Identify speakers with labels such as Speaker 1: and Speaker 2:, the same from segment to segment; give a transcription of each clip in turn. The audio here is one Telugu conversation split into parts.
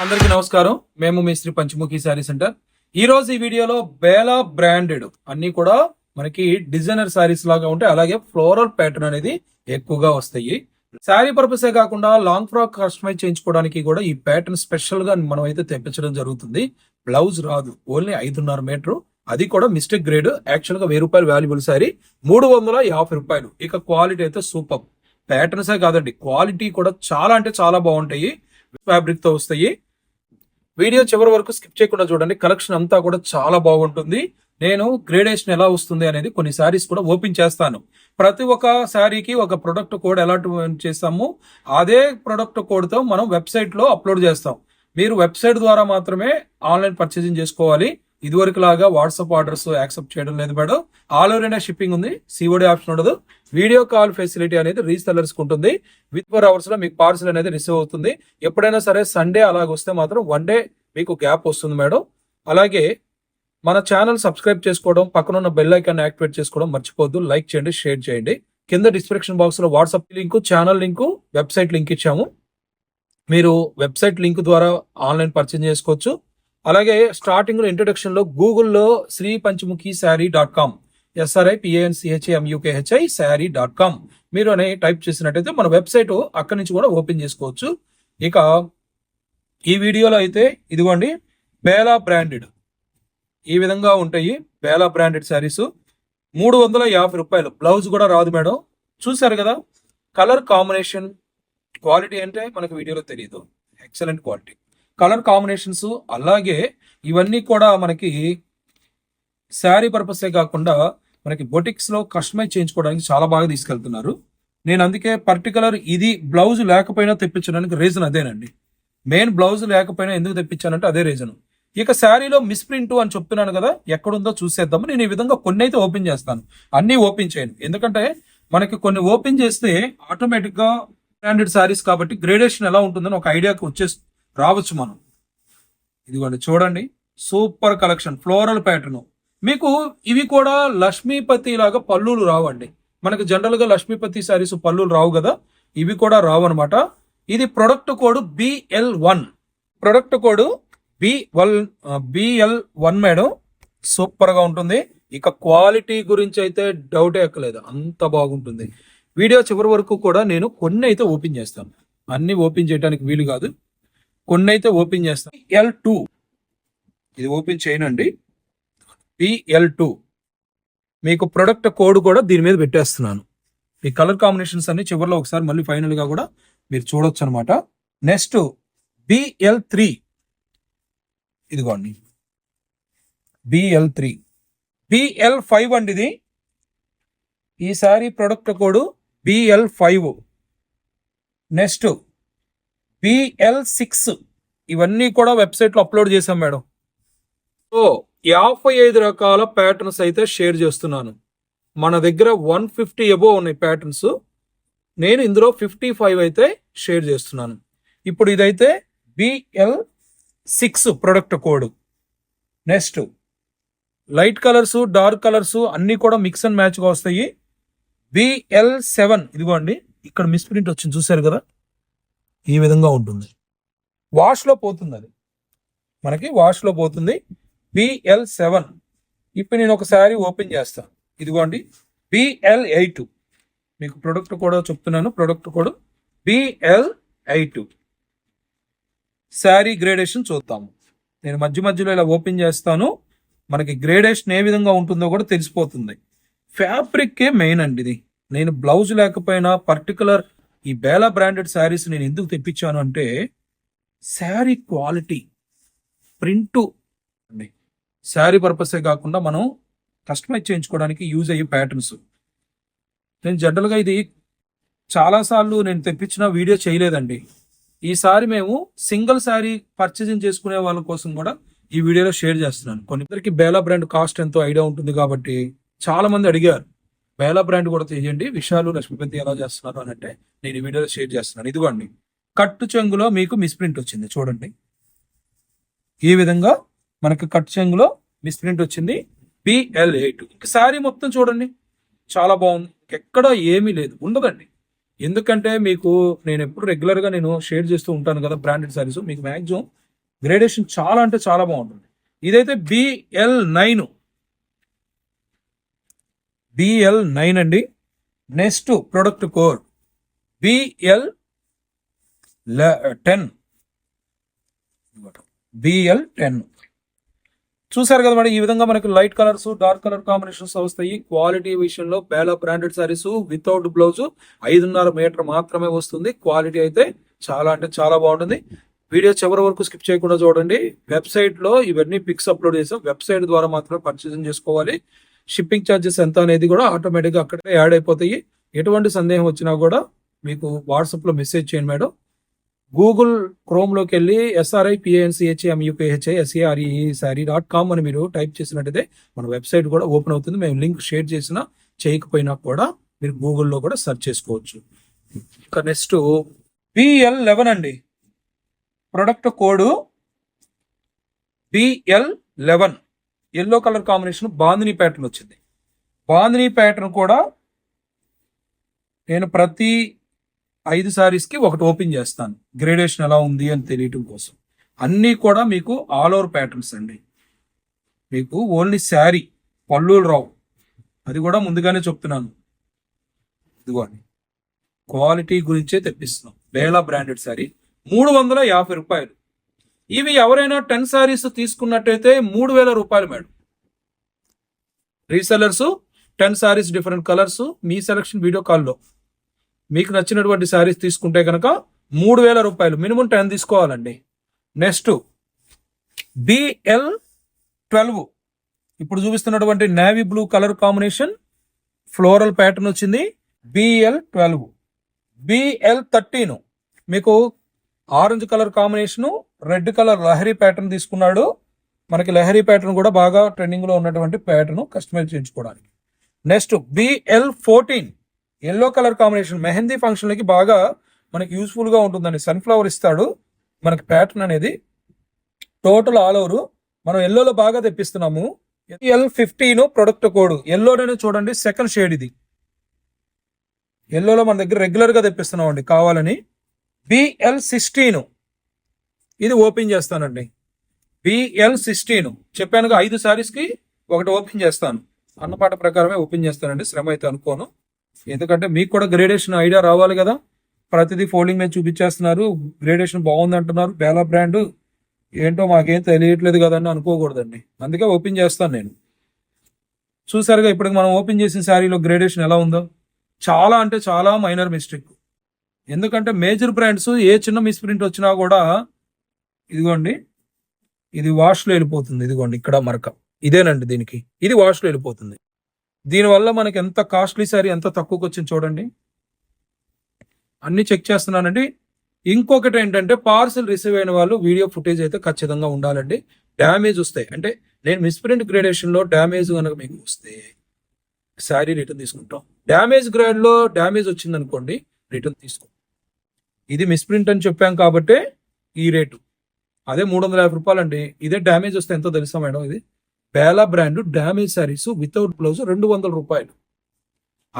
Speaker 1: అందరికీ నమస్కారం. మేము మీ శ్రీ పంచముఖి శారీ సెంటర్. ఈ రోజు ఈ వీడియోలో బేలా బ్రాండెడ్ అన్ని కూడా మనకి డిజైనర్ శారీస్ లాగా ఉంటాయి. అలాగే ఫ్లోరల్ ప్యాటర్న్ అనేది ఎక్కువగా వస్తాయి. శారీ పర్పసే కాకుండా లాంగ్ ఫ్రాక్ కస్టమైజ్ చేయించుకోవడానికి కూడా ఈ ప్యాటర్న్ స్పెషల్గా మనం అయితే తెప్పించడం జరుగుతుంది. బ్లౌజ్ రాదు. ఓన్లీ ఐదున్నర మీటర్. అది కూడా మిస్టేక్ గ్రేడ్. యాక్చువల్గా వెయ్యి రూపాయలు వాల్యుబుల్ శారీ. మూడు వందల యాభై రూపాయలు. ఇక క్వాలిటీ అయితే సూపర్. ప్యాటర్న్సే కాదండి. క్వాలిటీ కూడా చాలా అంటే చాలా బాగుంటాయి. ఫ్యాబ్రిక్తో వస్తాయి. వీడియో చివరి వరకు స్కిప్ చేయకుండా చూడండి. కలెక్షన్ అంతా కూడా చాలా బాగుంటుంది. నేను గ్రేడేషన్ ఎలా వస్తుంది అనేది కొన్ని శారీస్ కూడా ఓపెన్ చేస్తాను. ప్రతి ఒక్క శారీకి ఒక ప్రొడక్ట్ కోడ్ ఎలా చేస్తాము. అదే ప్రొడక్ట్ కోడ్తో మనం వెబ్సైట్లో అప్లోడ్ చేస్తాం. మీరు వెబ్సైట్ ద్వారా మాత్రమే ఆన్లైన్ పర్చేసింగ్ చేసుకోవాలి. ఇదివరకు లాగా వాట్సాప్ ఆర్డర్స్ యాక్సెప్ట్ చేయడం లేదు madam. All over India shipping ఉంది. సిఓడి ఆప్షన్ ఉండదు. వీడియో కాల్ ఫెసిలిటీ అనేది రీసెలర్స్ ఉంటుంది. విత్ ఫోర్ అవర్స్లో మీకు పార్సల్ అనేది రిసీవ్ అవుతుంది. ఎప్పుడైనా సరే సండే అలాగ వస్తే మాత్రం వన్ డే మీకు గ్యాప్ వస్తుంది మేడం. అలాగే మన ఛానల్ సబ్స్క్రైబ్ చేసుకోవడం పక్కన ఉన్న బెల్ ఐకాన్ యాక్టివేట్ చేసుకోవడం మర్చిపోద్దు లైక్ చేయండి షేర్ చేయండి. కింద డిస్క్రిప్షన్ బాక్స్లో WhatsApp link channel link website link ఇచ్చాము. మీరు వెబ్సైట్ లింక్ ద్వారా ఆన్లైన్ పర్చేజ్ చేసుకోవచ్చు. అలాగే స్టార్టింగ్లో ఇంట్రొడక్షన్లో గూగుల్లో Shri Panchamukhi sari dot com SRI PANCHIMUKHI sari dot com మీరు అనే టైప్ చేసినట్టయితే మన వెబ్సైట్ అక్కడి నుంచి కూడా ఓపెన్ చేసుకోవచ్చు. ఇక ఈ వీడియోలో అయితే ఇదిగోండి బేలా బ్రాండెడ్. ఈ విధంగా ఉంటాయి బేలా బ్రాండెడ్ శారీస్ మూడు వందల యాభై రూపాయలు. బ్లౌజ్ కూడా రాదు మేడం. చూసారు కదా కలర్ కాంబినేషన్ క్వాలిటీ అంటే మనకు వీడియోలో తెలియదు ఎక్సలెంట్ క్వాలిటీ. కలర్ కాంబినేషన్స్ అలాగే ఇవన్నీ కూడా మనకి శారీ పర్పసే కాకుండా మనకి బొటిక్స్లో కస్టమైజ్ చేయించుకోవడానికి చాలా బాగా తీసుకెళ్తున్నారు. నేను అందుకే పర్టికులర్ ఇది బ్లౌజ్ లేకపోయినా తెప్పించడానికి రీజన్ అదేనండి. మెయిన్ బ్లౌజ్ లేకపోయినా ఎందుకు తెప్పించానంటే అదే రీజన్. ఇక శారీలో మిస్ప్రింట్ అని చెప్తున్నాను కదా ఎక్కడుందో చూసేద్దాము. నేను ఈ విధంగా కొన్ని అయితే ఓపెన్ చేస్తాను. అన్నీ ఓపెన్ చేయను. ఎందుకంటే మనకి కొన్ని ఓపెన్ చేస్తే ఆటోమేటిక్గా బ్రాండెడ్ శారీస్ కాబట్టి గ్రేడేషన్ ఎలా ఉంటుందని ఒక ఐడియాకి వచ్చేస్తుంది రావచ్చు మనం. ఇదిగోండి చూడండి. Super collection floral pattern. మీకు ఇవి కూడా లక్ష్మీపతి లాగా పల్లూలు రావండి. మనకు జనరల్గా లక్ష్మీపతి శారీస్ పల్లులు రావు కదా ఇవి కూడా రావు అనమాట ఇది product code B L one. Product code B L B L one madam. సూపర్గా ఉంటుంది. ఇక క్వాలిటీ గురించి అయితే డౌట్ ఎక్కలేదు. అంత బాగుంటుంది. వీడియో చివరి వరకు కూడా నేను కొన్ని అయితే ఓపెన్ చేస్తాను. అన్ని ఓపెన్ చేయడానికి వీలు కాదు. కొన్ని అయితే ఓపెన్ చేస్తాం. ఎల్ టూ ఇది ఓపెన్ చేయనండి. పిఎల్ టూ మీకు ప్రొడక్ట్ కోడ్ కూడా దీని మీద పెట్టేస్తున్నాను. మీ కలర్ కాంబినేషన్స్ అన్ని చివరిలో ఒకసారి మళ్ళీ ఫైనల్గా కూడా మీరు చూడొచ్చు అనమాట నెక్స్ట్ బిఎల్ త్రీ ఇదిగోండి. B L three B L five అండి ఇది. ఈసారి product code B L five next B L six. ఇవన్నీ కూడా వెబ్సైట్లో అప్లోడ్ చేశాం మేడం. సో యాభై ఐదు రకాల ప్యాటర్న్స్ అయితే షేర్ చేస్తున్నాను. మన దగ్గర వన్ ఫిఫ్టీ అబోవ్ ఉన్నాయి ప్యాటర్న్స్. నేను ఇందులో ఫిఫ్టీ ఫైవ్ అయితే షేర్ చేస్తున్నాను. ఇప్పుడు ఇదైతే BL six product code. Next light colours dark colours అన్నీ కూడా మిక్స్ అండ్ మ్యాచ్గా వస్తాయి. BL seven. ఇదిగోండి ఇక్కడ మిస్ప్రింట్ వచ్చింది చూసారు కదా? ఈ విధంగా ఉంటుంది. వాష్లో పోతుంది అది మనకి వాష్లో పోతుంది. బిఎల్ సెవెన్ ఇప్పుడు నేను ఒకసారి ఓపెన్ చేస్తాను ఇదిగోండి. బిఎల్ ఎయిట్ మీకు ప్రొడక్ట్ కూడా చెప్తున్నాను. ప్రొడక్ట్ కూడా బిఎల్ ఎయిట్ శారీ గ్రేడేషన్ చూద్దాము. నేను మధ్య మధ్యలో ఇలా ఓపెన్ చేస్తాను. మనకి గ్రేడేషన్ ఏ విధంగా ఉంటుందో కూడా తెలిసిపోతుంది. ఫ్యాబ్రిక్కే మెయిన్ అండి ఇది. నేను బ్లౌజ్ లేకపోయినా పర్టికులర్ ఈ బేలా బ్రాండెడ్ శారీస్ నేను ఎందుకు తెప్పించాను అంటే శారీ క్వాలిటీ ప్రింటు అండి. శారీ పర్పసే కాకుండా మనం కస్టమైజ్ చేయించుకోవడానికి యూజ్ అయ్యే ప్యాటర్న్స్. నేను జనరల్గా ఇది చాలాసార్లు నేను తెప్పించిన వీడియో చేయలేదండి. ఈసారి మేము సింగిల్ శారీ పర్చేసింగ్ చేసుకునే వాళ్ళ కోసం కూడా ఈ వీడియోలో షేర్ చేస్తున్నాను. కొన్నిద్దరికి బేలా బ్రాండ్ కాస్ట్ ఎంతో ఐడియా ఉంటుంది కాబట్టి చాలా మంది అడిగారు పేలా బ్రాండ్ కూడా తీయండి. విషయాలు లక్ష్మీపతి ఎలా చేస్తున్నారు అని అంటే నేను ఈ వీడియోలో షేర్ చేస్తున్నాను. ఇదిగోండి. కట్టు చెంగులో మీకు మిస్ప్రింట్ వచ్చింది. చూడండి. ఈ విధంగా మనకి కట్ చెంగులో మిస్ప్రింట్ వచ్చింది. బిఎల్ ఎయిట్ శారీ మొత్తం చూడండి. చాలా బాగుంది. ఎక్కడ ఏమీ లేదు. ఉండదండి. ఎందుకంటే మీకు నేను ఎప్పుడు రెగ్యులర్గా నేను షేర్ చేస్తూ ఉంటాను కదా బ్రాండెడ్ శారీస్. మీకు మ్యాక్సిమం గ్రేడేషన్ చాలా అంటే చాలా బాగుంటుంది. ఇదైతే బిఎల్ నైన్. బిఎల్ నైన్ అండి. Next product code BL ten BL ten చూసారు కదా మేడం ఈ విధంగా మనకి light colours dark colour combinations వస్తాయి. క్వాలిటీ విషయంలో Bela branded saris without blouse ఐదున్నర మీటర్ మాత్రమే వస్తుంది. క్వాలిటీ అయితే చాలా అంటే చాలా బాగుంటుంది. వీడియో చివరి వరకు స్కిప్ చేయకుండా చూడండి. వెబ్సైట్లో ఇవన్నీ పిక్స్ అప్లోడ్ చేసాం వెబ్సైట్ ద్వారా మాత్రమే పర్చేసింగ్ చేసుకోవాలి. షిప్పింగ్ ఛార్జెస్ ఎంత అనేది కూడా ఆటోమేటిక్గా అక్కడే యాడ్ అయిపోతాయి. ఎటువంటి సందేహం వచ్చినా కూడా మీకు వాట్సాప్లో మెసేజ్ చేయండి మేడం. గూగుల్ క్రోమ్లోకి వెళ్ళి SRI PNCHMUPHI sorry dot com అని మీరు టైప్ చేసినట్టయితే మన వెబ్సైట్ కూడా ఓపెన్ అవుతుంది. మేము లింక్ షేర్ చేసినా చేయకపోయినా కూడా మీరు గూగుల్లో కూడా సెర్చ్ చేసుకోవచ్చు. ఇక నెక్స్ట్ బిఎల్ లెవెన్ అండి. Product code BL eleven yellow colour combination bandhani pattern వచ్చింది. బాందిని ప్యాటర్న్ కూడా నేను ప్రతి ఐదు సారీస్కి ఒకటి ఓపెన్ చేస్తాను. గ్రేడేషన్ ఎలా ఉంది అని తెలియటం కోసం. అన్నీ కూడా మీకు ఆల్ ఓవర్ ప్యాటర్న్స్ అండి. మీకు ఓన్లీ శారీ పల్లూలు రావు. అది కూడా ముందుగానే చెప్తున్నాను. ఇదిగోండి. క్వాలిటీ గురించే తెప్పిస్తున్నాం. బేలా బ్రాండెడ్ శారీ మూడు వందల యాభై రూపాయలు. ఇవి ఎవరైనా టెన్ శారీస్ తీసుకున్నట్టయితే మూడు వేల రూపాయలు madam. Resellers ten saris different colours మీ సెలక్షన్ వీడియో కాల్లో. మీకు నచ్చినటువంటి శారీస్ తీసుకుంటే కనుక మూడు వేల రూపాయలు మినిమం టెన్ తీసుకోవాలండి. Next BL twelve. ఇప్పుడు చూపిస్తున్నటువంటి navy blue colour combination floral pattern వచ్చింది బిఎల్ ట్వెల్వ్. BL thirteen. మీకు orange colour combination red colour lahari pattern తీసుకున్నాడు. మనకి లహరీ ప్యాటర్న్ కూడా బాగా ట్రెండింగ్లో ఉన్నటువంటి ప్యాటర్న్ కస్టమైజ్ చేయించుకోవడానికి. Next BL fourteen. Yellow colour combination mehndi ఫంక్షన్లకి బాగా మనకి యూస్ఫుల్గా ఉంటుందండి. సన్ఫ్లవర్ ఇస్తాడు. మనకి ప్యాటర్న్ అనేది టోటల్ ఆల్ ఓవర్ మనం ఎల్లోలో బాగా తెప్పిస్తున్నాము. L fifteen product code. ఎల్లోనే చూడండి సెకండ్ షేడ్ ఇది. ఎల్లోలో మన దగ్గర రెగ్యులర్గా తెప్పిస్తున్నాం అండి కావాలని. బిఎల్ సిక్స్టీన్ ఇది ఓపెన్ చేస్తానండి. బిఎల్ సిక్స్టీన్ చెప్పానుగా ఐదు శారీస్కి ఒకటి ఓపెన్ చేస్తాను. అన్నపాట ప్రకారమే ఓపెన్ చేస్తానండి శ్రమ అయితే అనుకోను. ఎందుకంటే మీకు కూడా గ్రేడేషన్ ఐడియా రావాలి కదా. ప్రతిదీ ఫోల్డింగ్ మీద చూపించేస్తున్నారు. గ్రేడేషన్ బాగుంది అంటున్నారు బేలా బ్రాండ్ ఏంటో మాకేం తెలియట్లేదు కదండి అనుకోకూడదండి. అందుకే ఓపెన్ చేస్తాను నేను. చూసారుగా ఇప్పటికి మనం ఓపెన్ చేసిన శారీలో గ్రేడేషన్ ఎలా ఉందో. చాలా అంటే చాలా మైనర్ మిస్టేక్. ఎందుకంటే మేజర్ బ్రాండ్స్ ఏ చిన్న మిస్ప్రింట్ వచ్చినా కూడా ఇదిగోండి. ఇది వాష్లో వెళ్ళిపోతుంది. ఇదిగోండి ఇక్కడ మరక. ఇదేనండి దీనికి. ఇది వాష్లో వెళ్ళిపోతుంది. దీనివల్ల మనకి ఎంత కాస్ట్లీ సారీ ఎంత తక్కువకి వచ్చింది చూడండి. అన్ని చెక్ చేస్తున్నానండి. ఇంకొకటి ఏంటంటే పార్సిల్ రిసీవ్ అయిన వాళ్ళు వీడియో ఫుటేజ్ అయితే ఖచ్చితంగా ఉండాలండి. డ్యామేజ్ వస్తాయి. అంటే నేను మిస్ప్రింట్ గ్రేడేషన్లో డ్యామేజ్ కనుక మీకు వస్తే శారీ రిటర్న్ తీసుకుంటాం. డ్యామేజ్ గ్రేడ్లో డ్యామేజ్ వచ్చింది అనుకోండి రిటర్న్ తీసుకో. ఇది మిస్ప్రింట్ అని చెప్పాం కాబట్టి ఈ రేటు అదే మూడు వందల యాభై రూపాయలు అండి ఇదే డ్యామేజ్ వస్తే ఎంతో తెలుసా మేడం ఇది? Bela brand damage saris without blouse రెండు వందల రూపాయలు.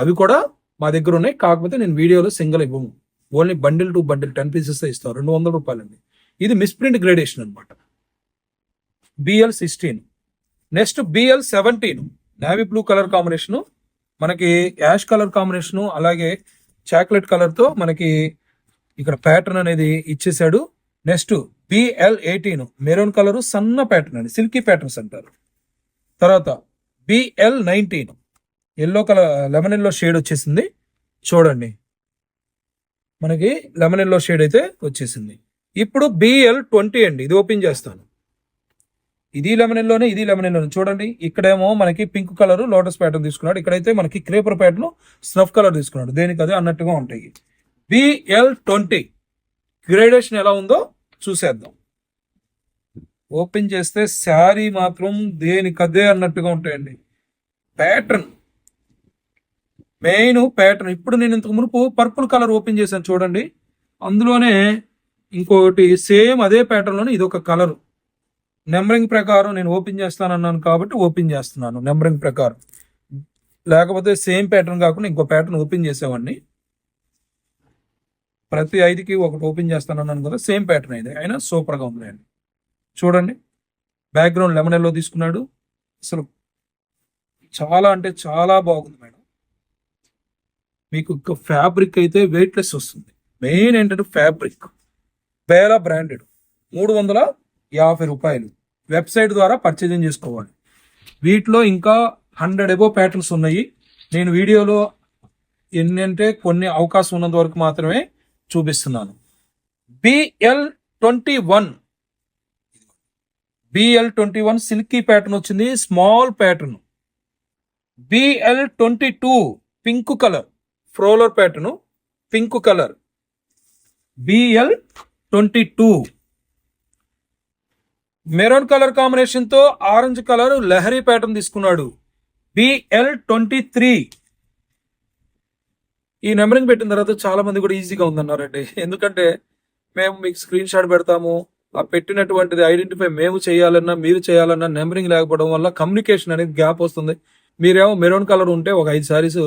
Speaker 1: అవి కూడా మా దగ్గర ఉన్నాయి. కాకపోతే నేను వీడియోలో సింగిల్ ఇవ్వము. Only bundle to bundle ten pieces ఇస్తాను రెండు వందల రూపాయలు అండి ఇది మిస్ప్రింట్ గ్రేడేషన్ అనమాట BL sixteen. Next BL seventeen. Navy blue colour combination. మనకి యాష్ కలర్ కాంబినేషను అలాగే చాక్లెట్ కలర్తో మనకి ఇక్కడ ప్యాటర్న్ అనేది ఇచ్చేసాడు next BL eighteen maroon colour సన్న ప్యాటర్న్ అండి. సిల్కీ ప్యాటర్న్స్ అంటారు. తర్వాత BL nineteen. Yellow colour lemon yellow shade వచ్చేసింది. చూడండి. మనకి లెమన్ ఎల్లో షేడ్ అయితే వచ్చేసింది. ఇప్పుడు బిఎల్ ట్వంటీ అండి. ఇది ఓపెన్ చేస్తాను. ఇది లెమన్ ఎల్లోనే ఇది లెమన్ ఎల్లోనే. చూడండి. ఇక్కడేమో మనకి పింక్ కలర్ లోటస్ ప్యాటర్న్ తీసుకున్నాడు. ఇక్కడైతే మనకి క్రేపర్ ప్యాటర్న్ స్నఫ్ కలర్ తీసుకున్నాడు. దేనికి అదే అన్నట్టుగా ఉంటాయి. BL twenty. గ్రేడేషన్ ఎలా ఉందో చూసేద్దాం. ఓపెన్ చేస్తే శారీ మాత్రం దేనికదే అన్నట్టుగా ఉంటాయండి. ప్యాటర్న్. Main pattern. ఇప్పుడు నేను ఇంతకు మునుపు పర్పుల్ కలర్ ఓపెన్ చేశాను చూడండి. అందులోనే ఇంకోటి సేమ్ అదే ప్యాటర్న్లోనే ఇది ఒక కలర్. నెంబరింగ్ ప్రకారం నేను ఓపెన్ చేస్తానన్నాను కాబట్టి ఓపెన్ చేస్తున్నాను. నెంబరింగ్ ప్రకారం. లేకపోతే సేమ్ ప్యాటర్న్ కాకుండా ఇంకో ప్యాటర్న్ ఓపెన్ చేసేవాడిని. ప్రతి ఐదుకి ఒకటి ఓపెన్ చేస్తానన్నాను కదా సేమ్ ప్యాటర్న్ ఇది. అయినా సూపర్గా ఉన్నాయండి చూడండి. బ్యాక్గ్రౌండ్ లెమన్ ఎల్లో తీసుకున్నాడు. అసలు చాలా అంటే చాలా బాగుంది మేడం. మీకు ఫ్యాబ్రిక్ అయితే వెయిట్లెస్ వస్తుంది. మెయిన్ ఏంటంటే ఫ్యాబ్రిక్. బేలా బ్రాండెడ్. మూడు వందల యాభై రూపాయలు. వెబ్సైట్ ద్వారా పర్చేజింగ్ చేసుకోవాలి. వీటిలో ఇంకా హండ్రెడ్ ఎబో ప్యాటర్న్స్ ఉన్నాయి. నేను వీడియోలో ఎన్నంటే కొన్ని అవకాశం ఉన్నంత వరకు మాత్రమే చూపిస్తున్నాను. BL twenty one BL twenty one silky pattern వచ్చింది small pattern BL twenty two pink colour floral pattern pink colour BL twenty two maroon colour కాంబినేషన్తో ఆరెంజ్ కలర్ లహరీ ప్యాటర్న్ తీసుకున్నాడు. బిఎల్ ట్వంటీ త్రీ ఈ నెంబరింగ్ పెట్టిన తర్వాత చాలా మంది కూడా ఈజీగా ఉందన్నారండి. ఎందుకంటే మేము మీకు స్క్రీన్ షాట్ పెడతాము ఆ పెట్టినటువంటిది ఐడెంటిఫై మేము చేయాలన్నా మీరు చేయాలన్నా నెంబరింగ్ లేకపోవడం వల్ల కమ్యూనికేషన్ అనేది గ్యాప్ వస్తుంది. మీరేమో మెరూన్ కలర్ ఉంటే ఒక ఐదు సారీస్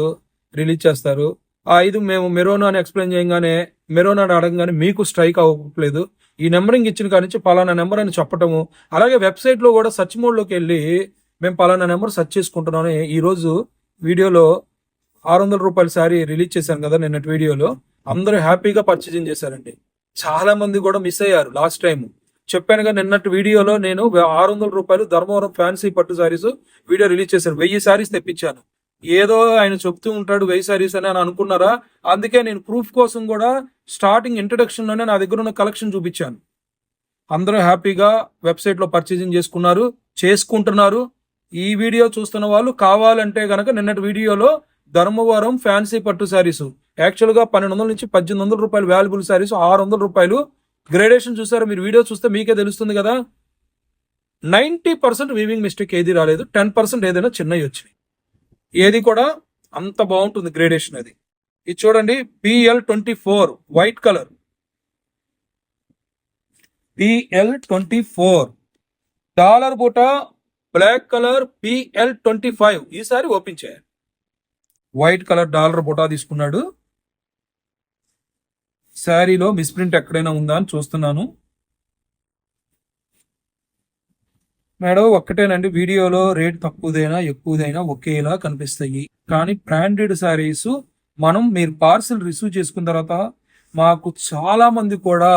Speaker 1: రిలీజ్ చేస్తారు. ఆ ఐదు మేము మెరోన్ అని ఎక్స్ప్లెయిన్ చేయగానే మెరోన్ అని అడగగానే మీకు స్ట్రైక్ అవ్వట్లేదు. ఈ నెంబరింగ్ ఇచ్చిన కాడి నుంచి పలానా నెంబర్ అని చెప్పటము అలాగే వెబ్సైట్లో కూడా సర్చ్ మోడ్లోకి వెళ్ళి మేము పలానా నెంబర్ సర్చ్ చేసుకుంటున్నామని ఈరోజు వీడియోలో ఆరు వందల రూపాయల శారీ రిలీజ్ చేశాను కదా నిన్నటి వీడియోలో. అందరూ హ్యాపీగా పర్చేజింగ్ చేశారండి. చాలా మంది కూడా మిస్ అయ్యారు లాస్ట్ టైం చెప్పానుగా నిన్నటి వీడియోలో నేను ఆరు వందల రూపాయలు ధర్మవరం ఫ్యాన్సీ పట్టు శారీస్ వీడియో రిలీజ్ చేశాను. వెయ్యి శారీస్ తెప్పించాను. ఏదో ఆయన చెప్తూ ఉంటాడు వెయ్యి శారీస్ అని అని అనుకున్నారా? అందుకే నేను ప్రూఫ్ కోసం కూడా స్టార్టింగ్ ఇంట్రడక్షన్లోనే నా దగ్గర ఉన్న కలెక్షన్ చూపించాను. అందరూ హ్యాపీగా వెబ్సైట్లో పర్చేజింగ్ చేసుకున్నారు చేసుకుంటున్నారు. ఈ వీడియో చూస్తున్న వాళ్ళు కావాలంటే కనుక నిన్నటి వీడియోలో ధర్మవరం ఫ్యాన్సీ పట్టు శారీస్. యాక్చువల్గా పన్నెండు వందల నుంచి పద్దెనిమిది వందల రూపాయలు వాల్యుబుల్ శారీస్ ఆరు వందల రూపాయలు. గ్రేడేషన్ చూసారు మీరు? వీడియో చూస్తే మీకే తెలుస్తుంది కదా. నైంటీ పర్సెంట్ వీవింగ్ మిస్టేక్ ఏది రాలేదు. టెన్ పర్సెంట్ ఏదైనా చిన్నవి వచ్చినాయి. ఏది కూడా అంత బాగుంటుంది గ్రేడేషన్ అది. ఇది చూడండి BL twenty four white colour BL twenty four dollar buta black colour BL twenty five ఈసారి ఓపెన్ చేయాలి. వైట్ కలర్ డాలర్ బుటా తీసుకున్నాడు. శారీలో మిస్ప్రింట్ ఎక్కడైనా ఉందా అని చూస్తున్నాను. మేడం ఒక్కటేనండి వీడియోలో రేట్ తక్కువదైనా ఎక్కువదైనా ఒకేలా కనిపిస్తాయి. కానీ బ్రాండెడ్ శారీస్ మనం మీరు పార్సిల్ రిసీవ్ చేసుకున్న తర్వాత మాకు చాలా మంది కూడా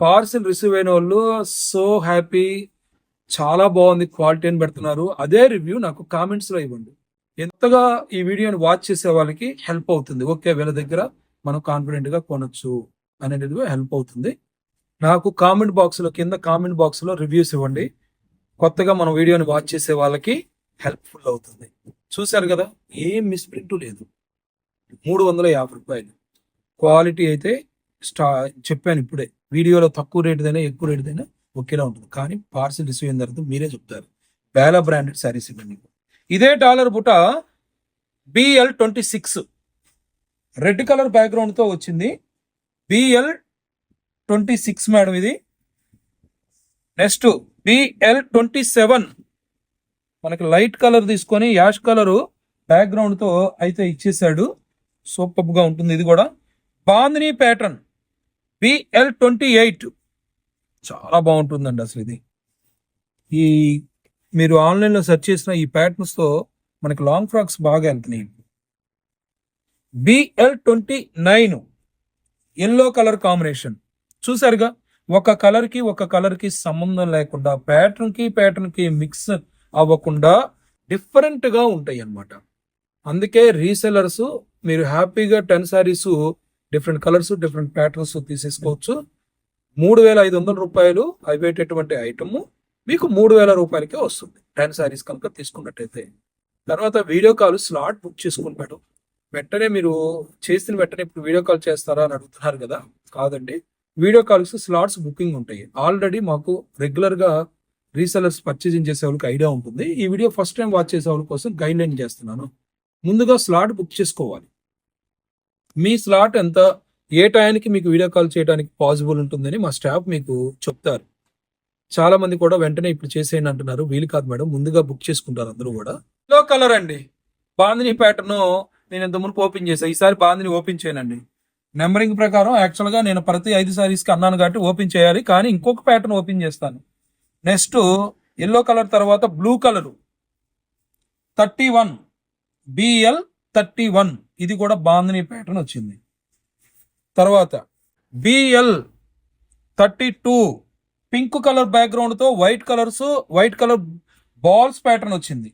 Speaker 1: పార్సిల్ రిసీవ్ అయిన వాళ్ళు సో హ్యాపీ చాలా బాగుంది క్వాలిటీ అని పెడుతున్నారు. అదే రివ్యూ నాకు కామెంట్స్లో ఇవ్వండి. ఎంతగా ఈ వీడియోని వాచ్ చేసే వాళ్ళకి హెల్ప్ అవుతుంది. ఓకే వీళ్ళ దగ్గర మనం కాన్ఫిడెంట్గా కొనొచ్చు అనేది హెల్ప్ అవుతుంది. నాకు కామెంట్ బాక్స్లో కింద కామెంట్ బాక్స్లో రివ్యూస్ ఇవ్వండి. కొత్తగా మనం వీడియోని వాచ్ చేసే వాళ్ళకి హెల్ప్ఫుల్ అవుతుంది. చూశారు కదా ఏం మిస్ప్రింట్ లేదు. మూడు వందల యాభై రూపాయలు. క్వాలిటీ అయితే స్టా చెప్పాను ఇప్పుడే. వీడియోలో తక్కువ రేటుదైనా ఎక్కువ రేటుదైనా ఒకేలా ఉంటుంది. కానీ పార్సిల్ రిసీవ్ అయిన తర్వాత మీరే చెప్తారు. బేలా బ్రాండెడ్ శారీస్ ఇవ్వండి. ఇదే dollar buta BL twenty six red colour బ్యాక్గ్రౌండ్తో వచ్చింది. బిఎల్ ట్వంటీ సిక్స్ మేడం ఇది. నెక్స్ట్ బిఎల్ ట్వంటీ సెవెన్ మనకి లైట్ కలర్ తీసుకొని యాష్ కలర్ బ్యాక్గ్రౌండ్తో అయితే ఇచ్చేసాడు సూపర్గా ఉంటుంది ఇది కూడా. Bandhani pattern BL twenty eight చాలా బాగుంటుందండి అసలు ఇది. ఈ మీరు ఆన్లైన్లో సెర్చ్ చేసిన ఈ ప్యాటర్న్స్తో మనకి లాంగ్ ఫ్రాక్స్ బాగా వెళ్తున్నాయి BL twenty nine yellow colour combination. చూసారుగా ఒక కలర్కి ఒక కలర్కి సంబంధం లేకుండా ప్యాటర్న్కి ప్యాటర్న్కి మిక్స్ అవ్వకుండా డిఫరెంట్గా ఉంటాయి అన్నమాట అందుకే రీసెలర్స్ మీరు హ్యాపీగా ten saris different colours different patterns తీసేసుకోవచ్చు. మూడు వేల ఐదు వందల రూపాయలు అయ్యేటటువంటి ఐటము. మీకు మూడు వేల రూపాయలకే వస్తుంది. టెన్ శారీస్ కనుక తీసుకున్నట్టయితే. తర్వాత వీడియో కాల్ స్లాట్ బుక్ చేసుకుంటాడు వెంటనే మీరు చేసిన వెంటనే ఇప్పుడు వీడియో కాల్ చేస్తారా అని అడుగుతున్నారు కదా? కాదండి. వీడియో కాల్స్ స్లాట్స్ బుకింగ్ ఉంటాయి. ఆల్రెడీ మాకు రెగ్యులర్గా రీసెలర్స్ పర్చేజింగ్ చేసే వాళ్ళకి ఐడియా ఉంటుంది. ఈ వీడియో ఫస్ట్ టైం వాచ్ చేసే వాళ్ళ కోసం గైడ్ లైన్ చేస్తున్నాను. ముందుగా స్లాట్ బుక్ చేసుకోవాలి. మీ స్లాట్ ఎంత ఏ టైంకి మీకు వీడియో కాల్ చేయడానికి పాసిబుల్ ఉంటుందని మా స్టాఫ్ మీకు చెప్తారు. చాలా మంది కూడా వెంటనే ఇప్పుడు చేసేయండి అంటున్నారు. వీలు కాదు మేడం ముందుగా బుక్ చేసుకుంటారు అందరూ కూడా. ఎల్లో కలర్ అండి. బాందిని ప్యాటర్న్ నేను ఇంత మునుపు ఓపెన్ చేశాను ఈసారి బాందిని ఓపెన్ చేయనండి. నెంబరింగ్ ప్రకారం యాక్చువల్గా నేను ప్రతి ఐదు సారీస్కి అన్నాను కాబట్టి ఓపెన్ చేయాలి. కానీ ఇంకొక ప్యాటర్న్ ఓపెన్ చేస్తాను. నెక్స్ట్ ఎల్లో కలర్ తర్వాత blue colour thirty one BL thirty one ఇది కూడా బాందిని ప్యాటర్న్ వచ్చింది. తర్వాత BL thirty two pink colour బ్యాక్గ్రౌండ్తో white colours white colour balls pattern వచ్చింది.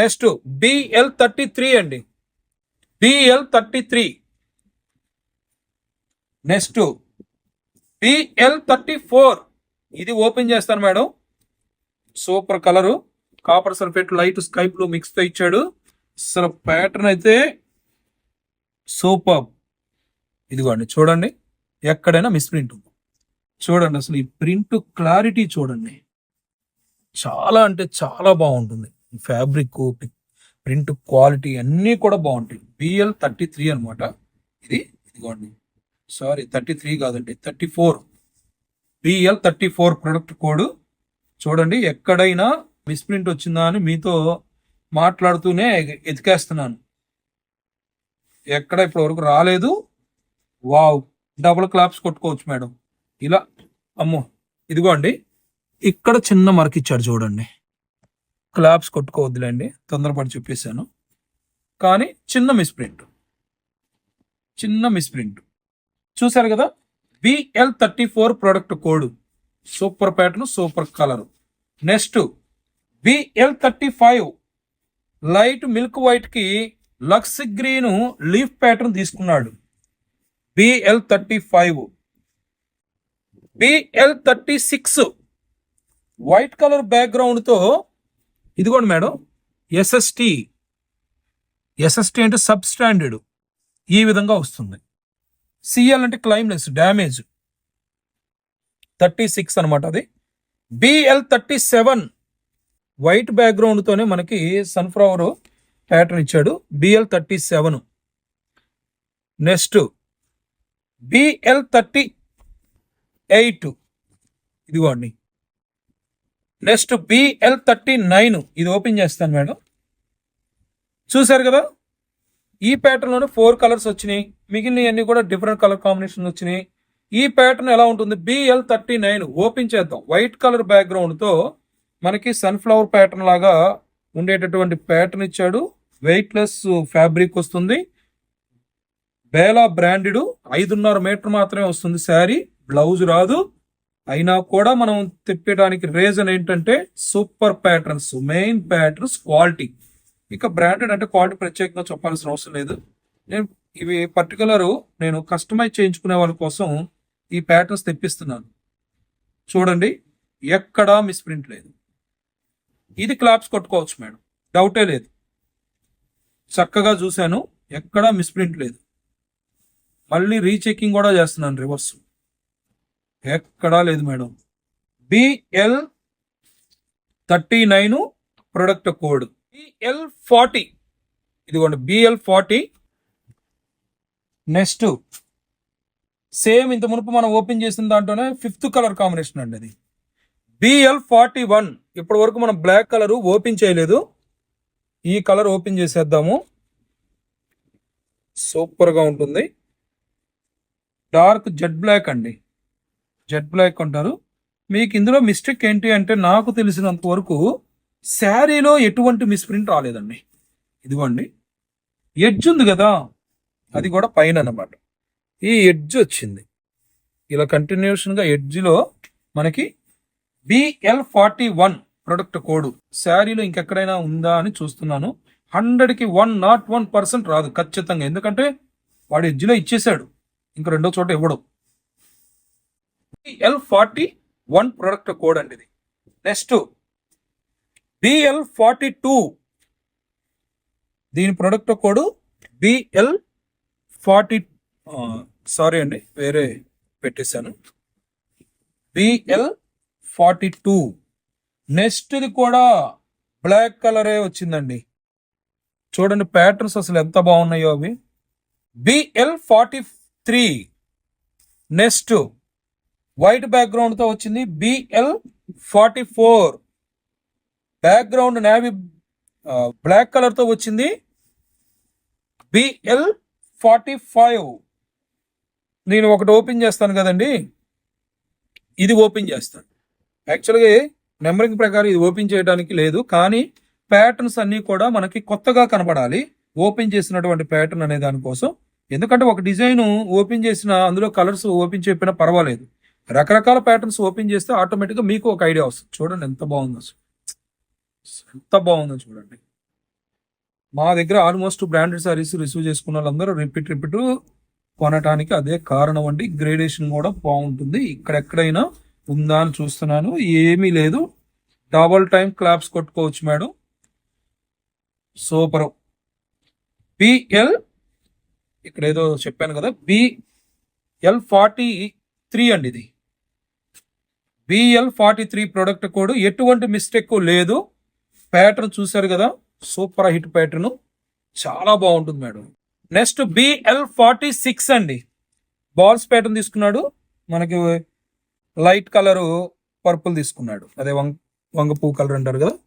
Speaker 1: నెక్స్ట్ బిఎల్ థర్టీ త్రీ అండి. BL thirty three next BL thirty four ఇది ఓపెన్ చేస్తాను madam. Super colour copper sulphate light sky blue మిక్స్తో ఇచ్చాడు. అసలు ప్యాటర్న్ అయితే సూపర్ ఇదిగోండి చూడండి. ఎక్కడైనా మిస్ప్రింట్ ఉంది. చూడండి అసలు ఈ ప్రింట్ క్లారిటీ చూడండి. చాలా అంటే చాలా బాగుంటుంది. ఫ్యాబ్రిక్ ప్రింట్ క్వాలిటీ అన్నీ కూడా బాగుంటాయి. బిఎల్ థర్టీ త్రీ అనమాట ఇది ఇదిగోండి. సారీ థర్టీ త్రీ కాదండి thirty four. BL thirty four product code. చూడండి ఎక్కడైనా మిస్ప్రింట్ వచ్చిందా అని మీతో మాట్లాడుతూనే ఎతికేస్తున్నాను. ఎక్కడ ఇప్పటివరకు రాలేదు? వావ్ డబుల్ క్లాప్స్ కొట్టుకోవచ్చు మేడం. ఇలా అమ్మో ఇదిగోండి ఇక్కడ చిన్న మరక ఇచ్చాడు చూడండి. క్లాప్స్ కొట్టుకోవద్దులేండి తొందరపడి చూపిస్తాను. కానీ చిన్న మిస్ప్రింట్ చిన్న మిస్ప్రింట్ చూసారు కదా? BL thirty four product code super pattern super colour next BL thirty five light milk వైట్కి Lux green leaf pattern తీసుకున్నాడు. BL thirty five BL thirty six white colour బ్యాక్గ్రౌండ్తో ఇదిగోండి మేడం ఎస్ఎస్టి ఎస్ఎస్టి అంటే సబ్ స్టాండర్డ్ ఈ విధంగా వస్తుంది. సిఎల్ అంటే క్లైమ్లెస్ డ్యామేజ్ థర్టీ సిక్స్ అనమాట అది బిఎల్ థర్టీ సెవెన్ వైట్ బ్యాక్గ్రౌండ్తోనే మనకి సన్ఫ్లవర్ ప్యాటర్న్ ఇచ్చాడు. BL thirty seven next BL thirty eight. ఇదిగోండి. Next BL thirty nine. ఇది ఓపెన్ చేస్తాను మేడం. చూసారు కదా? ఈ ప్యాటర్న్లోనే ఫోర్ కలర్స్ వచ్చినాయి. మిగిలినవన్నీ కూడా డిఫరెంట్ కలర్ కాంబినేషన్ వచ్చినాయి. ఈ ప్యాటర్న్ ఎలా ఉంటుంది? BL thirty nine. ఓపెన్ చేద్దాం. వైట్ కలర్ బ్యాక్గ్రౌండ్తో మనకి సన్ఫ్లవర్ ప్యాటర్న్ లాగా ఉండేటటువంటి ప్యాటర్న్ ఇచ్చాడు. వెయిట్లెస్ ఫ్యాబ్రిక్ వస్తుంది. బేలా బ్రాండెడ్ ఐదున్నర మీటర్ మాత్రమే వస్తుంది శారీ. బ్లౌజ్ రాదు. అయినా కూడా మనం తిప్పడానికి రీజన్ ఏంటంటే super patterns main patterns quality ఇక బ్రాండెడ్ అంటే క్వాలిటీ ప్రత్యేకంగా చెప్పాల్సిన అవసరం లేదు. నేను ఇవి పర్టికులర్ నేను కస్టమైజ్ చేయించుకునే వాళ్ళ కోసం ఈ ప్యాటర్న్స్ తెప్పిస్తున్నాను. చూడండి ఎక్కడా మిస్ప్రింట్ లేదు. ఇది క్లాప్స్ కొట్టుకోవచ్చు మేడం. డౌటే లేదు. చక్కగా చూశాను ఎక్కడా మిస్ప్రింట్ లేదు. మళ్ళీ రీచెకింగ్ కూడా చేస్తున్నాను రివర్స్ ఎక్కడా లేదు madam. BL thirty nine product code BL forty ఇదిగోండి బిఎల్ ఫార్టీ నెక్స్ట్ సేమ్ ఇంత మునుపు మనం ఓపెన్ చేసిన దాంట్లోనే ఫిఫ్త్ కలర్ కాంబినేషన్ అండి అది. బిఎల్ ఫార్టీ వన్ ఇప్పటి వరకు మనం బ్లాక్ కలర్ ఓపెన్ చేయలేదు. ఈ కలర్ ఓపెన్ చేసేద్దాము. సూపర్గా ఉంటుంది. డార్క్ జెడ్ బ్లాక్ అండి. జెట్ బ్లాక్ అంటారు మీకు ఇందులో మిస్టేక్ ఏంటి అంటే నాకు తెలిసినంత వరకు శారీలో ఎటువంటి మిస్ప్రింట్ రాలేదండి. ఇదిగోండి. ఎడ్జ్ ఉంది కదా? అది కూడా పైన అన్నమాట. ఈ ఎడ్జ్ వచ్చింది. ఇలా కంటిన్యూషన్గా ఎడ్జ్లో మనకి BL forty one product code. శారీలో ఇంకెక్కడైనా ఉందా అని చూస్తున్నాను. హండ్రెడ్కి వన్ నాట్ వన్ పర్సెంట్ రాదు ఖచ్చితంగా. ఎందుకంటే వాడు ఎడ్జ్లో ఇచ్చేసాడు ఇంక రెండో చోట ఇవ్వడు. BL forty one product code అండి ఇది. నెక్స్ట్ బిఎల్ ఫార్టీ టూ దీని product code BL forty sorry అండి వేరే పెట్టేశాను. బిఎల్ ఫార్టీ టూ నెక్స్ట్ది కూడా బ్లాక్ కలరే వచ్చిందండి. చూడండి ప్యాటర్న్స్ అసలు ఎంత బాగున్నాయో అవి. BL forty three next white బ్యాక్గ్రౌండ్తో వచ్చింది BL forty four background navy black కలర్తో వచ్చింది బిఎల్ ఫార్టీ ఫైవ్ నేను ఒకటి ఓపెన్ చేస్తాను కదండి. ఇది ఓపెన్ చేస్తాను. యాక్చువల్గా నెంబరింగ్ ప్రకారం ఇది ఓపెన్ చేయడానికి లేదు కానీ ప్యాటర్న్స్ అన్నీ కూడా మనకి కొత్తగా కనపడాలి ఓపెన్ చేసినటువంటి ప్యాటర్న్ అనే దానికోసం. ఎందుకంటే ఒక డిజైన్ ఓపెన్ చేసిన అందులో కలర్స్ ఓపెన్ చెప్పినా పర్వాలేదు. రకరకాల ప్యాటర్న్స్ ఓపెన్ చేస్తే ఆటోమేటిక్గా మీకు ఒక ఐడియా వస్తుంది. చూడండి ఎంత బాగుందో ఎంత బాగుందో చూడండి. మా దగ్గర ఆల్మోస్ట్ బ్రాండెడ్ సారీస్ రిసీవ్ చేసుకున్న వాళ్ళందరూ రిపీట్ రిపీట్ కొనటానికి అదే కారణం అండి. గ్రేడేషన్ కూడా బాగుంటుంది. ఇక్కడెక్కడైనా ఉందా అని చూస్తున్నాను. ఏమీ లేదు. డబల్ టైం క్లాప్స్ కొట్టుకోవచ్చు మేడం. సూపర్ బిఎల్ ఇక్కడ ఏదో చెప్పాను కదా. బిఎల్ ఫార్టీ త్రీ అండి ఇది. BL forty three product code ఎటువంటి మిస్టేక్ లేదు. ప్యాటర్న్ చూసారు కదా? సూపర్ హిట్ ప్యాటర్న్ చాలా బాగుంటుంది madam. Next BL forty six అండి. బాల్స్ ప్యాటర్న్ తీసుకున్నాడు. మనకి లైట్ కలరు పర్పుల్ తీసుకున్నాడు. అదే వంగ వంగ పువ్వు కలర్ అంటారు కదా?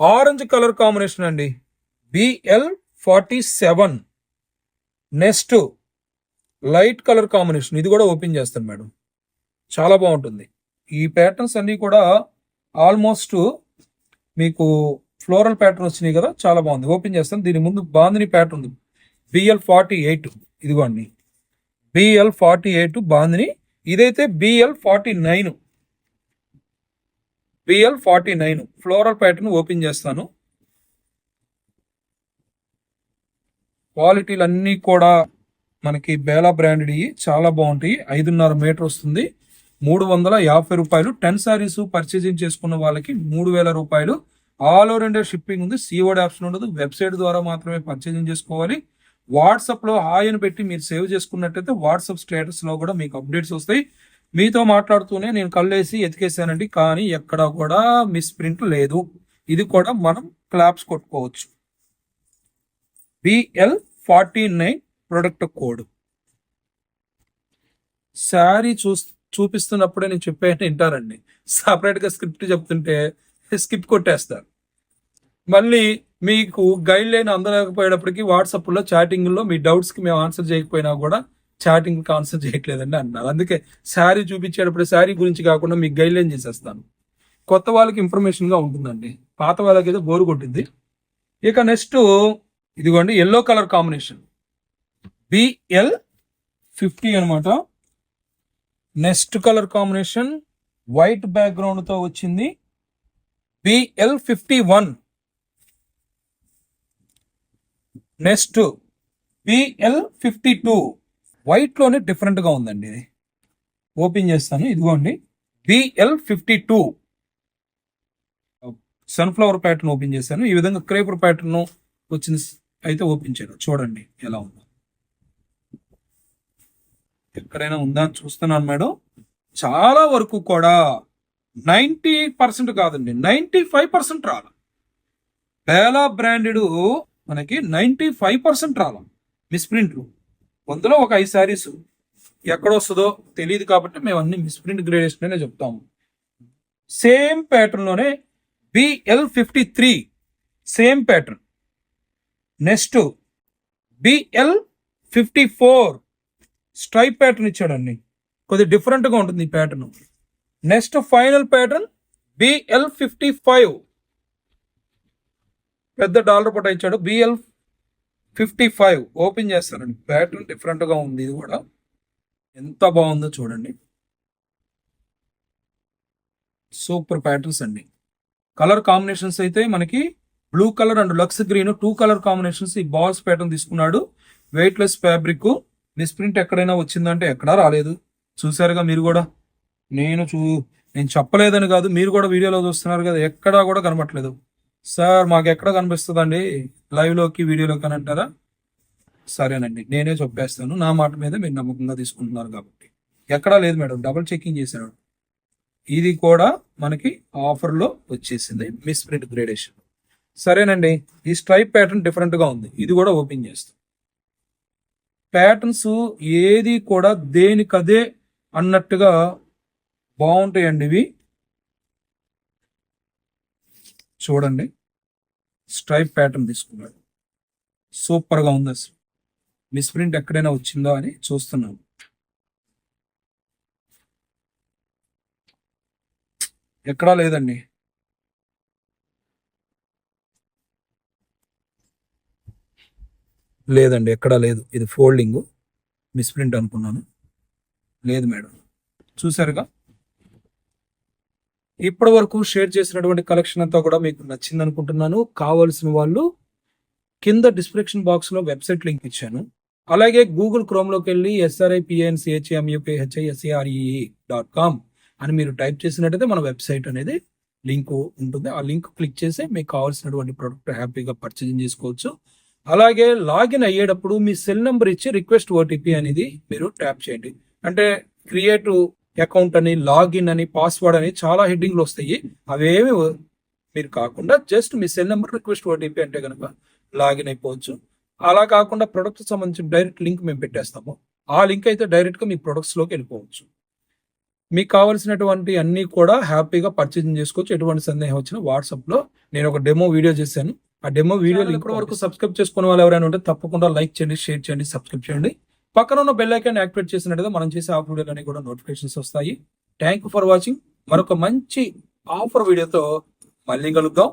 Speaker 1: ఆరెంజ్ కలర్ కాంబినేషన్ అండి. BL forty seven next light colour combination ఇది కూడా ఓపెన్ చేస్తాను మేడం. చాలా బాగుంటుంది. ఈ ప్యాటర్న్స్ అన్నీ కూడా ఆల్మోస్ట్ మీకు ఫ్లోరల్ ప్యాటర్న్ వచ్చినాయి కదా చాలా బాగుంది. ఓపెన్ చేస్తాను. దీని ముందు బాందిని ప్యాటర్న్ ఉంది. బిఎల్ ఫార్టీ ఎయిట్ ఇదిగోండి. BL forty eight bandhani. ఇదైతే BL forty nine BL forty nine floral pattern open చేస్తాను. క్వాలిటీలు అన్నీ కూడా మనకి బేలా బ్రాండెడ్ చాలా బాగుంటాయి. ఐదున్నర మీటర్ వస్తుంది. మూడు వందల యాభై రూపాయలు టెన్ సారీస్ పర్చేసింగ్ చేసుకున్న వాళ్ళకి మూడు వేల రూపాయలు. ఆల్ ఓవర్ ఇండియా షిప్పింగ్ ఉంది. సీఓడి ఆప్షన్ ఉండదు. వెబ్సైట్ ద్వారా మాత్రమే పర్చేసింగ్ చేసుకోవాలి. వాట్సాప్లో హాయ్ అని పెట్టి మీరు సేవ్ చేసుకున్నట్టయితే వాట్సాప్ స్టేటస్లో కూడా మీకు అప్డేట్స్ వస్తాయి. మీతో మాట్లాడుతూనే నేను కళ్ళేసి ఎతికేసానండి కానీ ఎక్కడా కూడా మిస్ ప్రింట్ లేదు. ఇది కూడా మనం claps కొట్టుకోవచ్చు. BL forty nine product code sari చూ చూపిస్తున్నప్పుడే నేను చెప్పాను వింటారండి సపరేట్గా స్క్రిప్ట్ చెప్తుంటే స్కిప్ కొట్టేస్తారు. మళ్ళీ మీకు గైడ్ లైన్ అందలేకపోయేటప్పటికి వాట్సాప్లో చాటింగ్లో మీ డౌట్స్కి మేము ఆన్సర్ చేయకపోయినా కూడా చాటింగ్కి ఆన్సర్ చేయట్లేదండి అన్నారు. అందుకే శారీ చూపించేటప్పుడు శారీ గురించి కాకుండా మీకు గైడ్ లైన్ చేసేస్తాను. కొత్త వాళ్ళకి ఇన్ఫర్మేషన్గా ఉంటుందండి. పాత వాళ్ళకి అయితే బోరు కొట్టింది. ఇక నెక్స్ట్ ఇదిగోండి yellow colour combination BL fifty అనమాట. నెక్స్ట్ కలర్ కాంబినేషన్ వైట్ బ్యాక్గ్రౌండ్తో వచ్చింది. BL fifty one. Next BL fifty two. వైట్లోనే డిఫరెంట్గా ఉందండి ఇది. ఓపెన్ చేస్తాను ఇదిగోండి. BL fifty two. Sunflower pattern open చేశాను. ఈ విధంగా క్రేపర్ ప్యాటర్న్ వచ్చింది అయితే ఓపెన్ చేయను చూడండి ఎలా ఉందో. ఎక్కడైనా ఉందా అని చూస్తున్నాను మేడం. చాలా వరకు కూడా నైంటీ పర్సెంట్ కాదండి నైంటీ ఫైవ్ పర్సెంట్ రాల. బేలా బ్రాండెడ్ మనకి నైంటీ ఫైవ్ పర్సెంట్ రాల. మిస్ప్రింట్ అందులో ఒక ఐదు శారీస్ ఎక్కడ వస్తుందో తెలియదు కాబట్టి మేము అన్ని మిస్ప్రింట్ గ్రేడేషన్ చెప్తాము. Same ప్యాటర్న్లోనే BL fifty three same pattern. Next BL fifty four stripe pattern ఇచ్చాడండి. కొద్దిగా డిఫరెంట్గా ఉంటుంది ఈ pattern. Next final pattern BL fifty five. పెద్ద డాలర్ పట ఇచ్చాడు. BL fifty five. ఓపెన్ చేస్తానండి ప్యాటర్న్ డిఫరెంట్గా ఉంది ఇది కూడా. ఎంత బాగుందో చూడండి. సూపర్ ప్యాటర్న్స్ అండి. కలర్ కాంబినేషన్స్ అయితే మనకి blue colour and lux green two colour combinations ఈ బాల్స్ ప్యాటర్న్ తీసుకున్నాడు. Weightless fabric. మిస్ప్రింట్ ఎక్కడైనా వచ్చిందంటే ఎక్కడా రాలేదు. చూసారుగా మీరు కూడా. నేను చూ నేను చెప్పలేదని కాదు మీరు కూడా వీడియోలో చూస్తున్నారు కదా ఎక్కడా కూడా కనబట్లేదు సార్ మాకు ఎక్కడ కనిపిస్తుందండి? లైవ్లోకి వీడియోలోకి అని అంటారా? సరేనండి నేనే చెప్పేస్తాను. నా మాట మీద మీరు నమ్మకంగా తీసుకుంటున్నారు కాబట్టి. ఎక్కడా లేదు మేడం డబుల్ చెకింగ్ చేశాడు ఇది కూడా మనకి ఆఫర్లో వచ్చేసింది మిస్ ప్రింట్ గ్రేడేషన్. సరేనండి ఈ స్ట్రైప్ ప్యాటర్న్ డిఫరెంట్గా ఉంది. ఇది కూడా ఓపెన్ చేస్తాం. ప్యాటర్న్స్ ఏది కూడా దేనికదే అన్నట్టుగా బాగుంటాయండి ఇవి చూడండి. స్ట్రైప్ ప్యాటర్న్ తీసుకున్నాడు. సూపర్గా ఉంది అసలు. మిస్ప్రింట్ ఎక్కడైనా వచ్చిందో అని చూస్తున్నాం ఎక్కడా లేదండి. లేదండి ఎక్కడా లేదు. ఇది ఫోల్డింగ్. మిస్ప్రింట్ అనుకున్నాను. లేదు మేడం. చూసారుగా ఇప్పటి వరకు షేర్ చేసినటువంటి కలెక్షన్ అంతా కూడా మీకు నచ్చింది అనుకుంటున్నాను కావాల్సిన వాళ్ళు కింద డిస్క్రిప్షన్ బాక్స్లో వెబ్సైట్ లింక్ ఇచ్చాను. అలాగే గూగుల్ క్రోమ్లోకి వెళ్ళి ఎస్ఆర్ఐ డాట్ కామ్ అని మీరు టైప్ చేసినట్టయితే మన వెబ్సైట్ అనేది లింక్ ఉంటుంది. ఆ లింక్ క్లిక్ చేసి మీకు కావాల్సినటువంటి ప్రోడక్ట్ హ్యాపీగా పర్చేజింగ్ చేసుకోవచ్చు. అలాగే లాగిన్ అయ్యేటప్పుడు మీ సెల్ నెంబర్ ఇచ్చి రిక్వెస్ట్ ఓటీపీ అనేది మీరు ట్యాప్ చేయండి. అంటే క్రియేట్ అకౌంట్ అని లాగిన్ అని పాస్వర్డ్ అని చాలా హెడ్డింగ్లు వస్తాయి. అవేమి మీరు కాకుండా జస్ట్ మీ సెల్ నెంబర్ రిక్వెస్ట్ ఓటీపీ అంటే కనుక లాగిన్ అయిపోవచ్చు. అలా కాకుండా ప్రొడక్ట్ సంబంధించిన డైరెక్ట్ లింక్ మేము పెట్టేస్తాము. ఆ లింక్ అయితే డైరెక్ట్గా మీ ప్రొడక్ట్స్లోకి వెళ్ళిపోవచ్చు. మీకు కావాల్సినటువంటి అన్నీ కూడా హ్యాపీగా పర్చేజింగ్ చేసుకోవచ్చు. ఎటువంటి సందేహం వచ్చినా వాట్సాప్లో నేను ఒక డెమో వీడియో చేశాను. ఆ డెమో వీడియో లింక్ వరకు సబ్స్క్రైబ్ చేసుకున్న వాళ్ళు ఎవరైనా ఉంటే తప్పకుండా లైక్ చేయండి షేర్ చేయండి సబ్స్క్రైబ్ చేయండి. పక్కన ఉన్న బెల్ ఐకాన్ యాక్టివేట్ చేసినట్టు మనం చేసే ఆఫర్ వీడియోలు కూడా నోటిఫికేషన్స్ వస్తాయి. థ్యాంక్ ఫర్ వాచింగ్ మరొక మంచి ఆఫర్ వీడియోతో మళ్ళీ కలుద్దాం.